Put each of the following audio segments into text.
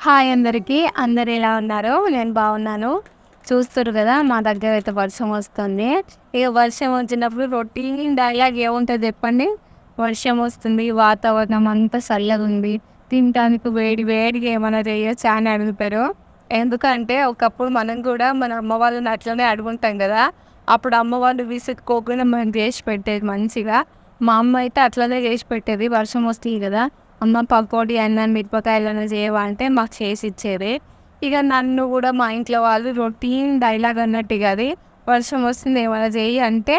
Hi అందరికీ. అందరు ఎలా ఉన్నారు? నేను బాగున్నాను. చూస్తారు కదా మా దగ్గర అయితే వర్షం వస్తుంది. ఇక వర్షం వచ్చినప్పుడు రొటీన్ డైలాగ్ ఏముంటుంది చెప్పండి? వర్షం వస్తుంది వాతావరణం అంతా చల్లగా ఉంది. తినడానికి వేడి వేడిగా ఏమైనా చేయొచ్చు అని అడుగుతారు. ఎందుకంటే ఒకప్పుడు మనం కూడా మన అమ్మ వాళ్ళని అట్లనే అడుగుంటాం కదా. అప్పుడు అమ్మ వాళ్ళు విసుక్కోకుండా మనం చేసి పెట్టేది మంచిగా. మా అమ్మ అయితే అట్లనే చేసి పెట్టేది వర్షం వస్తుంది కదా. అమ్మ పకోడీ మిరపకాయలు అయినా చేయవా అంటే మాకు చేసి ఇచ్చేది. ఇక నన్ను కూడా మా ఇంట్లో వాళ్ళు రొటీన్ డైలాగ్ అన్నట్టు ఇక అది వర్షం వస్తుంది ఏమైనా చేయి అంటే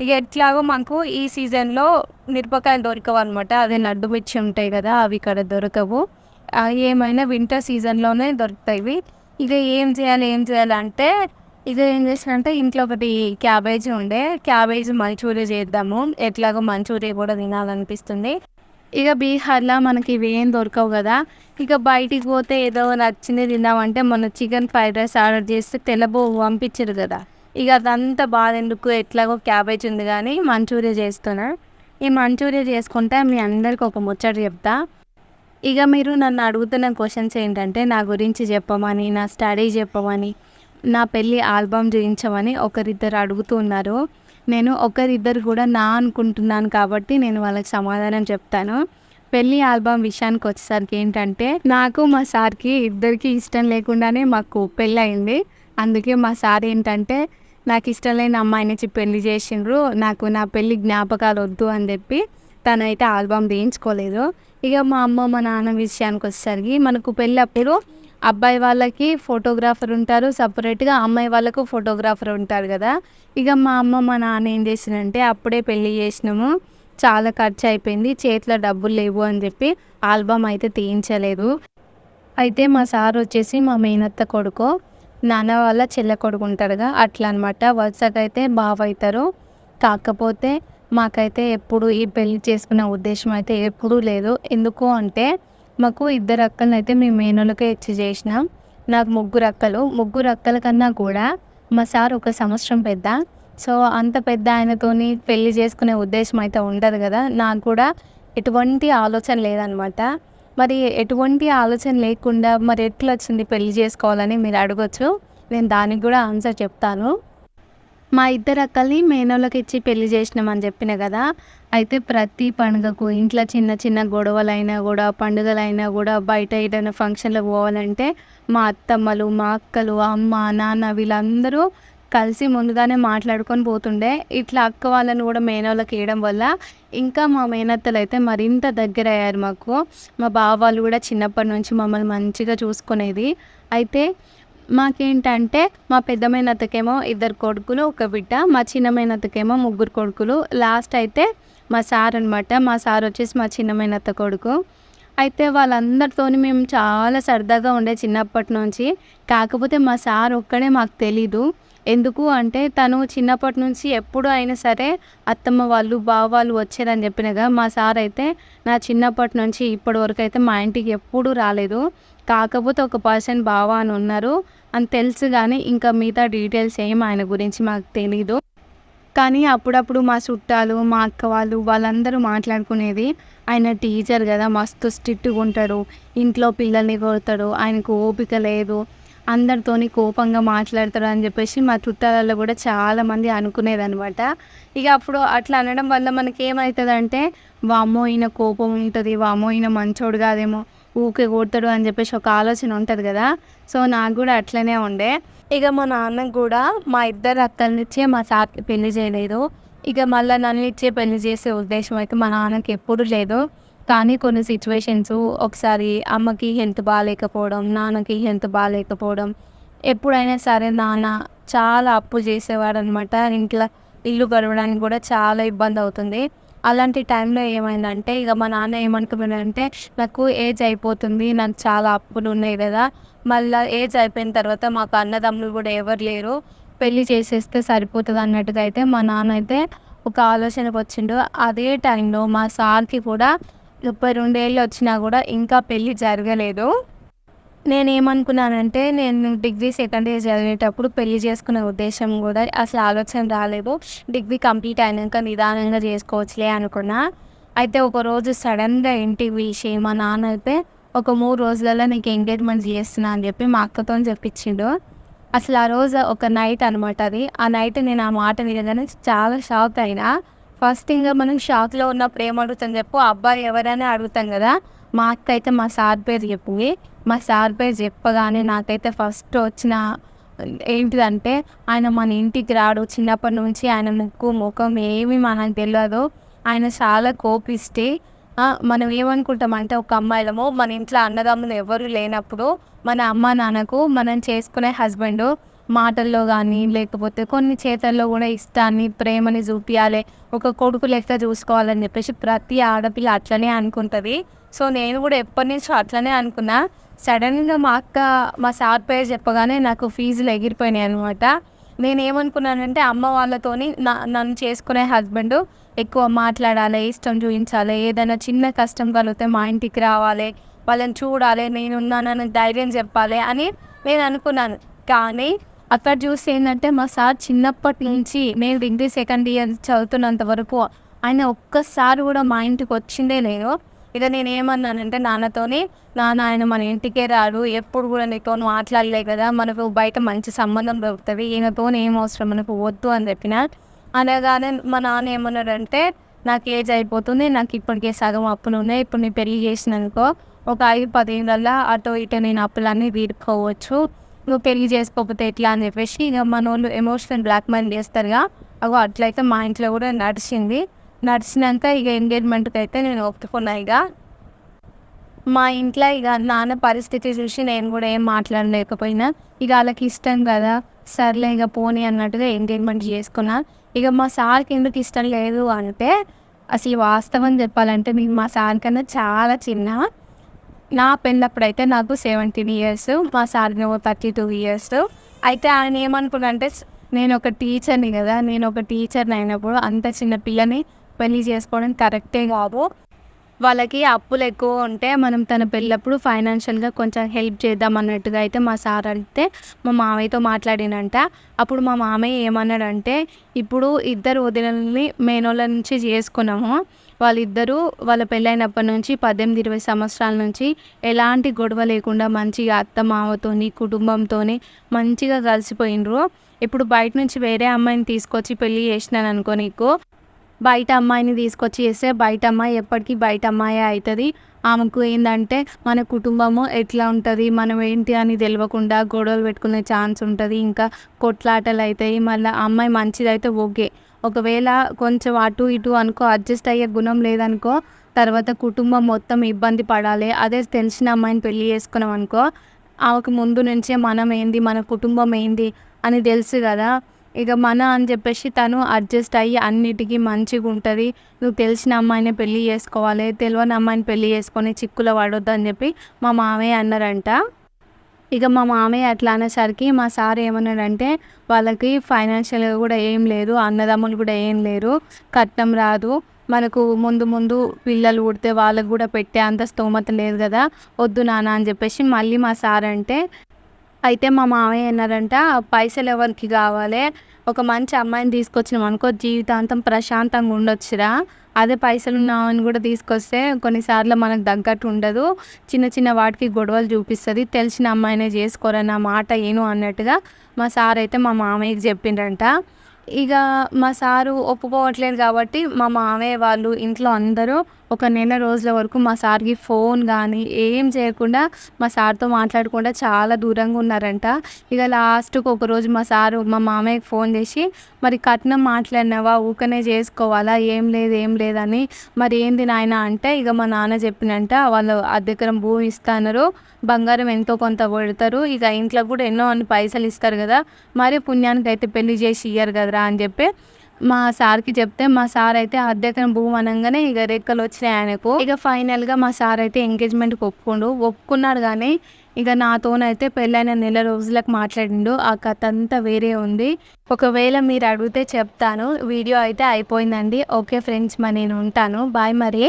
ఇక ఎట్లాగో మాకు ఈ సీజన్లో మిరపకాయలు దొరకవు అనమాట అదే నడ్డు మిర్చి ఉంటాయి కదా అవి ఇక్కడ దొరకవు. ఏమైనా వింటర్ సీజన్లోనే దొరుకుతాయి ఇక ఏం చేయాలి ఏం చేయాలంటే ఇక ఏం చేసినంటే ఇంట్లో ఒకటి క్యాబేజీ ఉండే క్యాబేజీ మంచూరియా చేద్దాము. ఎట్లాగో మంచూరియా కూడా తినాలనిపిస్తుంది. ఇక బీహార్లో మనకి ఇవి ఏం దొరకవు కదా. ఇక బయటికి పోతే ఏదో నచ్చింది తిందామంటే మొన్న చికెన్ ఫ్రైడ్ రైస్ ఆర్డర్ చేస్తే తెల్లబో పంపించారు కదా. ఇక అదంతా బాధ ఎందుకు? ఎట్లాగో క్యాబేజ్ ఉంది కానీ మంచూరియా చేస్తున్నా. ఈ మంచూరియా చేసుకుంటే మీ అందరికి ఒక ముచ్చట చెప్తా. ఇక మీరు నన్ను అడుగుతున్న క్వశ్చన్స్ ఏంటంటే నా గురించి చెప్పమని నా స్టడీ చెప్పమని నా పెళ్ళి ఆల్బమ్ చూపించమని ఒకరిద్దరు అడుగుతున్నారు నేను ఒకరిద్దరు కూడా నా అనుకుంటున్నాను కాబట్టి నేను వాళ్ళకి సమాధానం చెప్తాను. పెళ్ళి ఆల్బమ్ విషయానికి వచ్చేసరికి ఏంటంటే నాకు మా సార్కి ఇద్దరికి ఇష్టం లేకుండానే మాకు పెళ్ళి అయింది అందుకే మా సార్ ఏంటంటే నాకు ఇష్టం లేని అమ్మాయినిచ్చి పెళ్ళి చేసిండ్రు. నాకు నా పెళ్ళి జ్ఞాపకాలు వద్దు అని చెప్పి తనైతే ఆల్బమ్ తీయించుకోలేదు. ఇక మా అమ్మ మా నాన్న విషయానికి వచ్చేసరికి మనకు పెళ్ళి అప్పుడు అబ్బాయి వాళ్ళకి ఫోటోగ్రాఫర్ ఉంటారు సపరేట్గా అమ్మాయి వాళ్ళకు ఫోటోగ్రాఫర్ ఉంటారు కదా. ఇక మా అమ్మ మా నాన్న ఏం చేసినంటే అప్పుడే పెళ్ళి చేసినాము. చాలా ఖర్చు అయిపోయింది చేతిలో డబ్బులు లేవు అని చెప్పి ఆల్బమ్ అయితే తీయించలేదు. అయితే మా సార్ వచ్చేసి మా మేనత్త కొడుకు నాన్న వాళ్ళ చెల్ల కొడుకు ఉంటారుగా అట్లా అనమాట వరుసగా అయితే బావ అవుతారు. కాకపోతే మాకైతే ఎప్పుడు ఈ పెళ్ళి చేసుకునే ఉద్దేశం అయితే ఎప్పుడూ లేదు. ఎందుకు అంటే మాకు ఇద్దరు అక్కలను అయితే మేము మేనోళ్ళకే ఇచ్చి చేసినాం. నాకు ముగ్గురు అక్కలు. ముగ్గురు అక్కల కన్నా కూడా మా సార్ ఒక సంవత్సరం పెద్ద. సో అంత పెద్ద ఆయనతోని పెళ్ళి చేసుకునే ఉద్దేశం అయితే ఉండదు కదా. నాకు కూడా ఎటువంటి ఆలోచన లేదనమాట. మరి ఎటువంటి ఆలోచన లేకుండా మరి ఎట్లా వచ్చింది పెళ్ళి చేసుకోవాలని మీరు అడగొచ్చు. నేను దానికి కూడా ఆన్సర్ చెప్తాను. మా ఇద్దరు అక్కల్ని మేనోళ్ళకి ఇచ్చి పెళ్ళి చేసినామని చెప్పిన కదా. అయితే ప్రతి పండుగకు ఇంట్లో చిన్న చిన్న గొడవలైనా కూడా పండుగలైనా కూడా బయట ఏదైనా ఫంక్షన్లకు పోవాలంటే మా అత్తమ్మలు మా అక్కలు అమ్మ నాన్న వీళ్ళందరూ కలిసి ముందుగానే మాట్లాడుకొని పోతుండే. ఇట్లా అక్క వాళ్ళని కూడా మేనోళ్ళకి వేయడం వల్ల ఇంకా మా మేనత్తలు అయితే మరింత దగ్గర అయ్యారు మాకు. మా బావ వాళ్ళు కూడా చిన్నప్పటి నుంచి మమ్మల్ని మంచిగా చూసుకునేది. అయితే మాకేంటంటే మా పెద్ద మేనత్తకేమో ఇద్దరు కొడుకులు ఒక బిడ్డ మా చిన్న మేనత్తకేమో ముగ్గురు కొడుకులు. లాస్ట్ అయితే మా సార్ అనమాట మా సార్ వచ్చేసి మా చిన్న మేనత్త కొడుకు. అయితే వాళ్ళందరితోని మేము చాలా సరదాగా ఉండే చిన్నప్పటి నుంచి. కాకపోతే మా సార్ ఒక్కడే మాకు తెలీదు. ఎందుకు అంటే తను చిన్నప్పటి నుంచి ఎప్పుడు అయినా సరే అత్తమ్మ వాళ్ళు బావ వాళ్ళు చెప్పినగా మా సార్ అయితే నా చిన్నప్పటి నుంచి ఇప్పటి వరకు అయితే మా ఇంటికి ఎప్పుడూ రాలేదు. కాకపోతే ఒక పర్సన్ బావ అని ఉన్నారు. అని తెలుసు కానీ ఇంకా మిగతా డీటెయిల్స్ ఏం ఆయన గురించి మాకు తెలీదు. కానీ అప్పుడప్పుడు మా చుట్టాలు మా అక్క వాళ్ళు వాళ్ళందరూ మాట్లాడుకునేది ఆయన టీచర్ కదా మస్తు స్ట్రిక్ట్గా ఉంటాడు. ఇంట్లో పిల్లల్ని కొడతాడు. ఆయనకు ఓపిక లేదు. అందరితోని కోపంగా మాట్లాడతాడు అని చెప్పేసి మా చుట్టాలలో కూడా చాలామంది అనుకునేదనమాట అనుకునేది అనమాట ఇక అప్పుడు అట్లా అనడం వల్ల మనకి ఏమవుతుంది వామో ఈయన కోపం ఉంటుంది వామో ఈయన మంచోడు కాదేమో ఊకే కొడతాడు అని చెప్పేసి ఒక ఆలోచన ఉంటుంది కదా. సో నాకు కూడా అట్లనే ఉండే. ఇక మా నాన్నకు కూడా మా ఇద్దరు అక్కలనిచ్చే మా సార్కి పెళ్ళి చేయలేదు. ఇక మళ్ళీ నన్ను ఇచ్చే పెళ్ళి చేసే ఉద్దేశం అయితే మా నాన్నకి ఎప్పుడు లేదు. కానీ కొన్ని సిచ్యువేషన్స్ ఒకసారి అమ్మకి హెల్త్ బాగాలేకపోవడం నాన్నకి హెల్త్ బాగాలేకపోవడం ఎప్పుడైనా సరే నాన్న చాలా అప్పు చేసేవాడు అనమాట ఇంట్లో ఇల్లు గడవడానికి కూడా చాలా ఇబ్బంది అవుతుంది. అలాంటి టైంలో ఏమైందంటే ఇక మా నాన్న ఏమనుకున్నాడంటే నాకు ఏజ్ అయిపోతుంది నాకు చాలా అప్పులు ఉన్నాయి కదా. మళ్ళీ ఏజ్ అయిపోయిన తర్వాత మాకు అన్నదమ్ములు కూడా ఎవరు లేరు. పెళ్ళి చేసేస్తే సరిపోతుంది అన్నట్టుగా అయితే మా నాన్న అయితే ఒక ఆలోచనకు వచ్చిండు. అదే టైంలో మా సార్కి కూడా ముప్పై రెండేళ్ళు వచ్చినా కూడా ఇంకా పెళ్ళి జరగలేదు. నేనేమనుకున్నానంటే నేను డిగ్రీ సెకండ్ ఇయర్ చదివేటప్పుడు పెళ్ళి చేసుకునే ఉద్దేశం కూడా అసలు ఆలోచన రాలేదు. డిగ్రీ కంప్లీట్ అయినాక నిదానంగా చేసుకోవచ్చులే అనుకున్నా. అయితే ఒకరోజు సడన్గా ఇంటికి పిలిచి మా నాన్న అయితే ఒక మూడు రోజులలో నీకు ఎంగేజ్మెంట్ చేస్తున్నా అని చెప్పి మా అక్కతో చెప్పించిండు. అసలు ఆ రోజు ఒక నైట్ అనమాట అది. ఆ నైట్ నేను ఆ మాట వినగానే చాలా షాక్ అయినా. ఫస్ట్ ఇంకా మనం షాక్లో ఉన్నప్పుడు ఏమడుగుతాం చెప్పు? అబ్బాయి ఎవరైనా అడుగుతాం కదా? మా అక్క అయితే మా సార్ పేరు చెప్పింది. మా సార్ పేరు చెప్పగానే నాకైతే ఫస్ట్ వచ్చిన ఏంటిదంటే ఆయన మన ఇంటికి రాడు. చిన్నప్పటి నుంచి ఆయన ముక్కు ముఖం ఏమి మనకు తెలియదు ఆయన చాలా కోపిస్తే మనం ఏమనుకుంటాం అంటే ఒక అమ్మాయిలము మన ఇంట్లో అన్నదమ్ములు ఎవరు లేనప్పుడు మన అమ్మ నాన్నకు మనం చేసుకునే హస్బెండ్ మాటల్లో కానీ లేకపోతే కొన్ని చేతల్లో కూడా ఇష్టాన్ని ప్రేమని చూపించాలి ఒక కొడుకు లెక్క చూసుకోవాలని చెప్పేసి ప్రతి ఆడపిల్ల అట్లనే అనుకుంటుంది. సో నేను కూడా ఎప్పటి నుంచో అట్లనే అనుకున్నా. సడన్గా మా అక్క మా సార్ పేరు చెప్పగానే నాకు ఫీజులు ఎగిరిపోయినాయి అనమాట నేను ఏమనుకున్నానంటే అమ్మ వాళ్ళతోని నా నన్ను చేసుకునే హస్బెండ్ ఎక్కువ మాట్లాడాలి ఇష్టం చూపించాలి ఏదైనా చిన్న కష్టం కలిగితే మా ఇంటికి రావాలి వాళ్ళని చూడాలి నేనున్నానని ధైర్యం చెప్పాలి అని నేను అనుకున్నాను. కానీ అక్కడ చూసి ఏంటంటే మా సార్ చిన్నప్పటి నుంచి నేను డిగ్రీ సెకండ్ ఇయర్ చదువుతున్నంత వరకు ఆయన ఒక్కసారి కూడా మా ఇంటికి వచ్చిందే లేదు. ఇక నేను ఏమన్నానంటే నాన్నతోని నాన్న ఆయన మన ఇంటికే రాడు. ఎప్పుడు కూడా నీతో మాట్లాడలే కదా. మనకు బయట మంచి సంబంధం దొరుకుతుంది. ఈయనతో ఏం అవసరం? మనకు వద్దు అని చెప్పిన. అనగానే మా నాన్న ఏమన్నాడంటే నాకు ఏజ్ అయిపోతుంది. నాకు ఇప్పటికే సగం అప్పులు ఉన్నాయి. ఇప్పుడు నేను పెళ్ళి చేసిననుకో ఒక ఐదు పదిహేనులలో అటో ఇటో నేను అప్పులన్నీ తీర్చుకోవచ్చు. నువ్వు పెళ్ళి చేసుకోకపోతే ఎట్లా అని చెప్పేసి ఇక మన వాళ్ళు ఎమోషనల్ బ్లాక్మెయిల్ చేస్తారుగా అగో అట్లయితే మా ఇంట్లో కూడా నడిచింది. నడిచినాక ఇక ఎంగేజ్మెంట్కి అయితే నేను ఒప్పుకున్నా ఇక. మా ఇంట్లో ఇక నాన్న పరిస్థితి చూసి నేను కూడా ఏం మాట్లాడలేకపోయినా. ఇక వాళ్ళకి ఇష్టం కదా. సర్లే ఇక పోనీ అన్నట్టుగా ఎంగేజ్మెంట్ చేసుకున్నా. ఇక మా సార్కి ఎందుకు ఇష్టం లేదు అంటే అసలు వాస్తవం చెప్పాలంటే మీకు మా సార్ కన్నా చాలా చిన్న. నా పెళ్ళప్పుడైతే నాకు సెవెంటీన్ ఇయర్స్ మా సార్ థర్టీ టూ ఇయర్స్ అయితే ఆయన ఏమనుకున్నా అంటే నేను ఒక టీచర్ని కదా నేను ఒక టీచర్ని అయినప్పుడు అంత చిన్న పిల్లని పెళ్ళి చేసుకోవడం కరెక్టే కాదు. వాళ్ళకి అప్పులు ఎక్కువ ఉంటే మనం తన పెళ్ళప్పుడు ఫైనాన్షియల్గా కొంచెం హెల్ప్ చేద్దాం అన్నట్టుగా అయితే మా సార్ అడిగితే మా మామయ్యతో మాట్లాడినంట. అప్పుడు మా మామయ్య ఏమన్నాడంటే ఇప్పుడు ఇద్దరు వదిలని మేనోళ్ళ నుంచి చేసుకున్నాము. వాళ్ళిద్దరూ వాళ్ళ పెళ్ళైనప్పటి నుంచి పద్దెనిమిది ఇరవై సంవత్సరాల నుంచి ఎలాంటి గొడవ లేకుండా మంచిగా అత్త మామతోని కుటుంబంతోని మంచిగా కలిసిపోయినరు. ఇప్పుడు బయట నుంచి వేరే అమ్మాయిని తీసుకొచ్చి పెళ్ళి చేసినాను అనుకో నీకు. బయట అమ్మాయిని తీసుకొచ్చి చేస్తే బయట అమ్మాయి ఎప్పటికీ బయట అమ్మాయి అవుతుంది ఆమెకు ఏంటంటే మన కుటుంబము ఎట్లా ఉంటుంది మనం ఏంటి అని తెలియకుండా గొడవలు పెట్టుకునే ఛాన్స్ ఉంటుంది. ఇంకా కొట్లాటలు అవుతాయి మళ్ళీ అమ్మాయి మంచిదైతే ఓకే. ఒకవేళ కొంచెం అటు ఇటు అనుకో అడ్జస్ట్ అయ్యే గుణం లేదనుకో తర్వాత కుటుంబం మొత్తం ఇబ్బంది పడాలి. అదే తెలిసిన అమ్మాయిని పెళ్ళి చేసుకున్నాం అనుకో ఆమెకు ముందు నుంచే మనం ఏంది మన కుటుంబం ఏంది అని తెలుసు కదా. ఇక మన అని చెప్పేసి తను అడ్జస్ట్ అయ్యి అన్నిటికీ మంచిగా ఉంటుంది. నువ్వు తెలిసిన అమ్మాయిని పెళ్ళి చేసుకోవాలి తెలియని అమ్మాయిని పెళ్ళి చేసుకొని చిక్కులో పడొద్దు అని చెప్పి మా మామయ్య అన్నారంట. ఇక మా మామయ్య అట్లా అనేసరికి మా సార్ ఏమన్నాడంటే వాళ్ళకి ఫైనాన్షియల్గా కూడా ఏం లేదు అన్నదమ్ములు కూడా ఏం లేరు కట్నం రాదు. మనకు ముందు ముందు పిల్లలు పుడితే వాళ్ళకు కూడా పెట్టే అంత స్తోమత లేదు కదా వద్దు నాన్న అని చెప్పేసి మళ్ళీ మా సార్ అంటే అయితే మా మామయ్య అన్నారంట పైసలు ఎవరికి కావాలి ఒక మంచి అమ్మాయిని తీసుకొచ్చినాం అనుకో జీవితాంతం ప్రశాంతంగా ఉండొచ్చురా. అదే పైసలు ఉన్నామని కూడా తీసుకొస్తే కొన్నిసార్లు మనకు తగ్గట్టు ఉండదు. చిన్న చిన్న వాటికి గొడవలు చూపిస్తుంది. తెలిసిన అమ్మాయినే చేసుకోరన్న మాట ఏను అన్నట్టుగా మా సార్ అయితే మా మామయ్యకి చెప్పిండ్రంట. ఇక మా సారు ఒప్పుకోవట్లేదు కాబట్టి మా మామయ్య వాళ్ళు ఇంట్లో అందరూ ఒక నెల రోజుల వరకు మా సార్కి ఫోన్ కానీ ఏం చేయకుండా మా సార్తో మాట్లాడకుండా చాలా దూరంగా ఉన్నారంట. ఇక లాస్ట్కి ఒకరోజు మా సారు మా మామయ్యకి ఫోన్ చేసి మరి కట్నం మాట్లాడినావా? ఊకనే చేసుకోవాలా? ఏం లేదు ఏం లేదని. మరి ఏంది నాయన? అంటే ఇక మా నాన్న చెప్పినంట వాళ్ళు అద్దెకరం భూమి ఇస్తానరు బంగారం ఎంతో కొంత పెడతారు ఇక ఇంట్లో కూడా ఎన్నో అన్ని పైసలు ఇస్తారు కదా. మరి పుణ్యానికి అయితే పెళ్ళి చేసి ఇయ్యరు కదరా? అని చెప్పి మా సార్కి చెప్తే మా సార్ అయితే అద్దెకరం భూమి అనగానే ఇక రెక్కలు వచ్చినాయి ఆయనకు. ఇక ఫైనల్గా మా సార్ అయితే ఎంగేజ్మెంట్కి ఒప్పుకుండు. ఒప్పుకున్నాడు కానీ ఇక నాతోనైతే పెళ్ళైన నెల రోజులకు మాట్లాడిండు. ఆ కథ అంతా వేరే ఉంది. ఒకవేళ మీరు అడిగితే చెప్తాను. వీడియో అయితే అయిపోయిందండి. ఓకే ఫ్రెండ్స్ మరి నేను ఉంటాను. బాయ్ మరి.